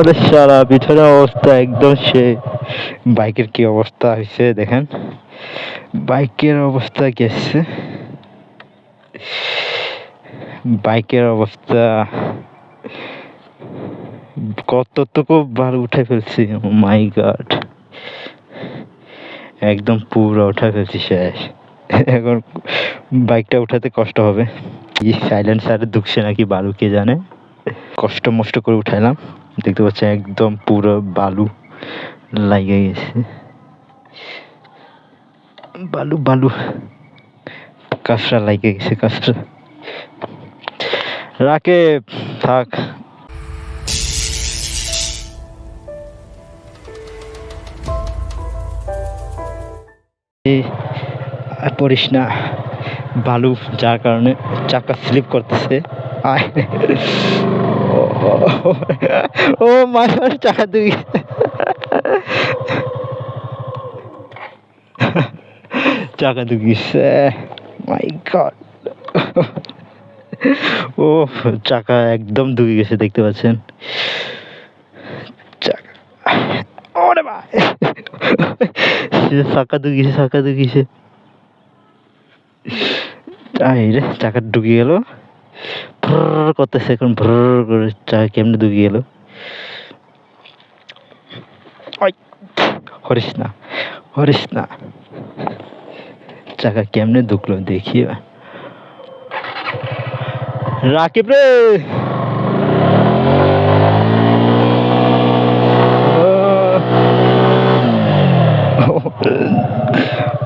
ওরে সারা পিছনের অবস্থা একদম সে বাইকের কি অবস্থা হয়েছে দেখেন। বাইকের অবস্থা গেছে বাইকের অবস্থা কতটুকু বার উঠে ফেলছি মাই গড একদম পুরো উঠে ফেলছি শেষ। এখন বাইকটা উঠাতে কষ্ট হবে। সাইলেন্সারে ঢুকছে নাকি বালু, কে জানে? কষ্ট মষ্ট করে উঠাইলাম। দেখতে পাচ্ছেন একদম পুরো বালু লাগে গেছে। বালু বালু। কাঁচরা লাগে গেছে কাঁচরা রাকে থাক। পড়িস না। বালু যার কারণে চাকা স্লিপ করতেছে। আয়। ও, গড চাকা দুই চাকা দুগিছে মাই গড। ও চাকা একদম ডুবে গেছে দেখতে পাচ্ছেন। চাকা। ওরে মা চাকা দুগিছে চাকা দুগিছে আই রে চাকা ঢুকে গেল। ভ্রর করতেছে এখন ভ্রর করে চাকা কেমনে ঢুকে গেল হরিস না হরিস না। চাকা কেমনে ঢুকলো দেখি রাকিব রে!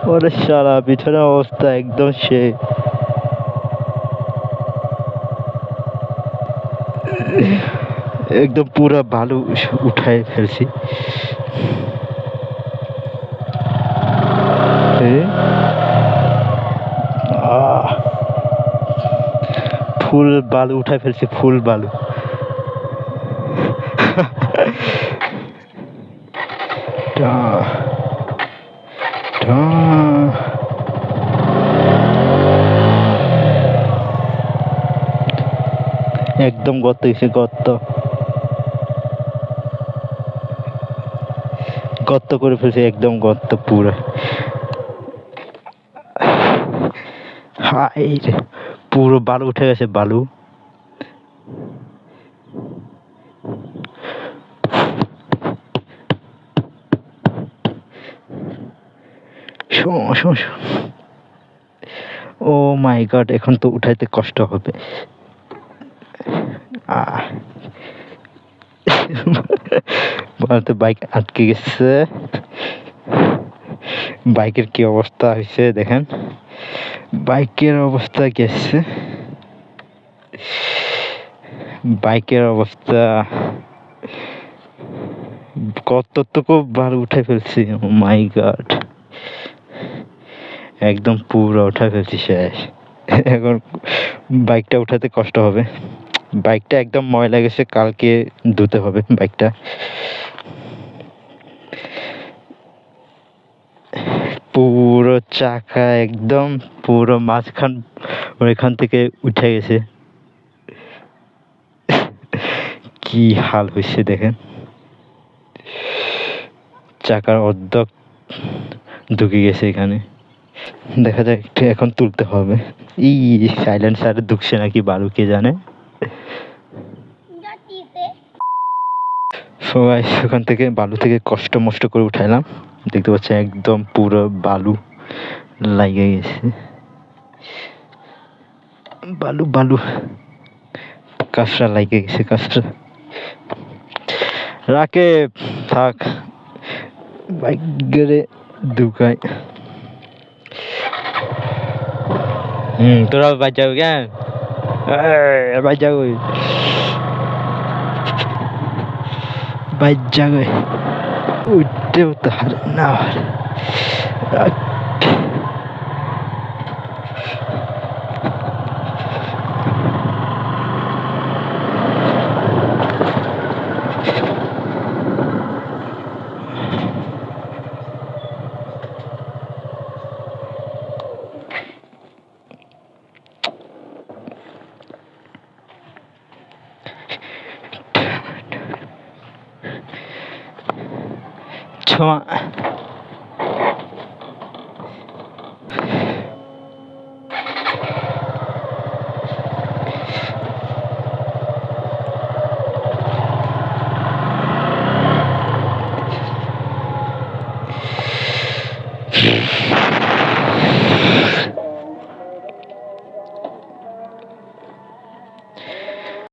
ওরে সারা পিছনের অবস্থা একদম সে একদম পুরো বালু উঠায় ফেলছি! ফুল বালু উঠায় ফেলছি ফুল বালু। টা একদম গর্ত গেছে গর্ত গর্ত করে ফেলছে, একদম গর্ত পুরো। হাই পুরো বালু উঠে গেছে, বালু। ও মাই গড, এখন তো উঠাইতে কষ্ট হবে। বলতে বাইক আটকে গেছে। বাইকের কি অবস্থা হয়েছে দেখেন। বাইকের অবস্থা গেছে বাইকের অবস্থা কত তো খুব বার উঠে ফেলছি মাই গড একদম পুরো উঠে ফেলছি শেষ। এখন বাইকটা উঠাতে কষ্ট হবে। বাইকটা একদম ময়লা গেছে, কালকে ধুতে হবে বাইকটা। পুরো চাকা একদম, পুরো মাঝখান, ওইখান থেকে উঠে গেছে। কি হাল হয়েছে দেখেন। চাকার অর্ধেক ঢুকে গেছে এখানে। দেখা যাক, এখন তুলতে হবে। ই, সাইলেন্সারে ঢুকছে নাকি বালু, কে জানে? সবাই ওখান থেকে বালু থেকে কষ্ট মষ্ট করে উঠাইলাম। দেখতে পাচ্ছেন একদম পুরো বালু লাগে গেছে। বালু বালু। কাঁচরা লাগে গেছে, কাঁচরা। রাকে থাক। বাইক গেড়ে ঢুকাই হুম, তোরা বাজ যাবে কেন? বাজ যাবে। বাজ যাবে উঠতেও তাহার হারে না। হারে সময়